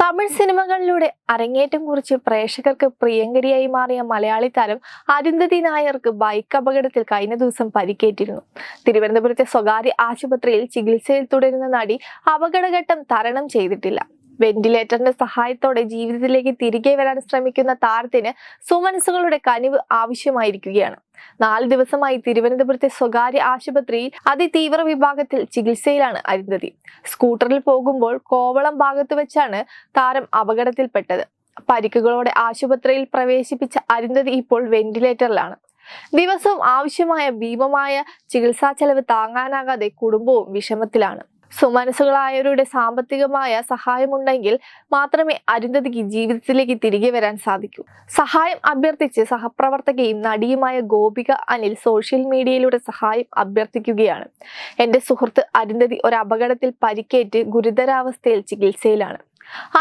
തമിഴ് സിനിമകളിലൂടെ അരങ്ങേറ്റം കുറിച്ച് പ്രേക്ഷകർക്ക് പ്രിയങ്കരിയായി മാറിയ മലയാളി താരം അരുന്ധതി നായർക്ക് ബൈക്ക് അപകടത്തിൽ കഴിഞ്ഞ ദിവസം പരിക്കേറ്റിരുന്നു. തിരുവനന്തപുരത്തെ സ്വകാര്യ ആശുപത്രിയിൽ ചികിത്സയിൽ തുടരുന്ന നടി അപകടഘട്ടം തരണം ചെയ്തിട്ടില്ല. വെന്റിലേറ്ററിന്റെ സഹായത്തോടെ ജീവിതത്തിലേക്ക് തിരികെ വരാൻ ശ്രമിക്കുന്ന താരത്തിന് സുമനസുകളുടെ കനിവ് ആവശ്യമായിരിക്കുകയാണ്. നാല് ദിവസമായി തിരുവനന്തപുരത്തെ സ്വകാര്യ ആശുപത്രിയിൽ അതിതീവ്ര വിഭാഗത്തിൽ ചികിത്സയിലാണ് അരുന്ധതി. സ്കൂട്ടറിൽ പോകുമ്പോൾ കോവളം ഭാഗത്ത് വെച്ചാണ് താരം അപകടത്തിൽപ്പെട്ടത്. പരിക്കുകളോടെ ആശുപത്രിയിൽ പ്രവേശിപ്പിച്ച അരുന്ധതി ഇപ്പോൾ വെന്റിലേറ്ററിലാണ്. ദിവസവും ആവശ്യമായ ഭീമമായ ചികിത്സാ ചെലവ് താങ്ങാനാകാതെ കുടുംബവും വിഷമത്തിലാണ്. സുമനസുകളായവരുടെ സാമ്പത്തികമായ സഹായമുണ്ടെങ്കിൽ മാത്രമേ അരുന്ധതിക്ക് ജീവിതത്തിലേക്ക് തിരികെ വരാൻ സാധിക്കൂ. സഹായം അഭ്യർത്ഥിച്ച് സഹപ്രവർത്തകയും നടിയുമായ ഗോപിക അനിൽ സോഷ്യൽ മീഡിയയിലൂടെ സഹായം അഭ്യർത്ഥിക്കുകയാണ്. എന്റെ സുഹൃത്ത് അരുന്ധതി ഒരു അപകടത്തിൽ പരിക്കേറ്റ് ഗുരുതരാവസ്ഥയിൽ ചികിത്സയിലാണ്.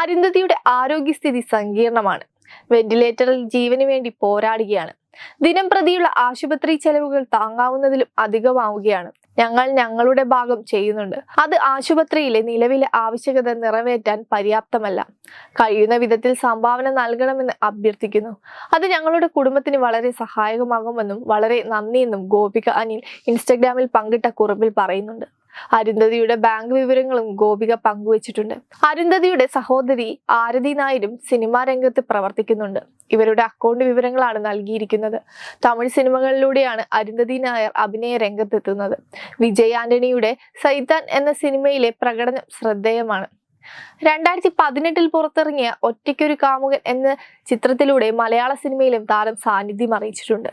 അരുന്ധതിയുടെ ആരോഗ്യസ്ഥിതി സങ്കീർണമാണ്. വെന്റിലേറ്ററിൽ ജീവന് വേണ്ടി പോരാടുകയാണ്. ദിനം പ്രതിയുള്ള ആശുപത്രി ചെലവുകൾ താങ്ങാവുന്നതിലും അധികമാവുകയാണ്. ഞങ്ങൾ ഞങ്ങളുടെ ഭാഗം ചെയ്യുന്നുണ്ട്. അത് ആശുപത്രിയിലെ നിലവിലെ ആവശ്യകത നിറവേറ്റാൻ പര്യാപ്തമല്ല. കഴിയുന്ന വിധത്തിൽ സംഭാവന നൽകണമെന്ന് അഭ്യർത്ഥിക്കുന്നു. അത് ഞങ്ങളുടെ കുടുംബത്തിന് വളരെ സഹായകമാകുമെന്നും വളരെ നന്ദിയെന്നും ഗോപിക അനിൽ ഇൻസ്റ്റഗ്രാമിൽ പങ്കിട്ട കുറിപ്പിൽ പറയുന്നുണ്ട്. അരുന്ധതിയുടെ ബാങ്ക് വിവരങ്ങളും ഗോപിക പങ്കുവച്ചിട്ടുണ്ട്. അരുന്ധതിയുടെ സഹോദരി ആരതി നായരും സിനിമാ രംഗത്ത് പ്രവർത്തിക്കുന്നുണ്ട്. ഇവരുടെ അക്കൗണ്ട് വിവരങ്ങളാണ് നൽകിയിരിക്കുന്നത്. തമിഴ് സിനിമകളിലൂടെയാണ് അരുന്ധതി നായർ അഭിനയ രംഗത്തെത്തുന്നത്. വിജയ് ആന്റണിയുടെ സൈതാൻ എന്ന സിനിമയിലെ പ്രകടനം ശ്രദ്ധേയമാണ്. രണ്ടായിരത്തി പതിനെട്ടിൽ പുറത്തിറങ്ങിയ ഒറ്റയ്ക്കൊരു കാമുകൻ എന്ന ചിത്രത്തിലൂടെ മലയാള സിനിമയിലും താരം സാന്നിധ്യം അറിയിച്ചിട്ടുണ്ട്.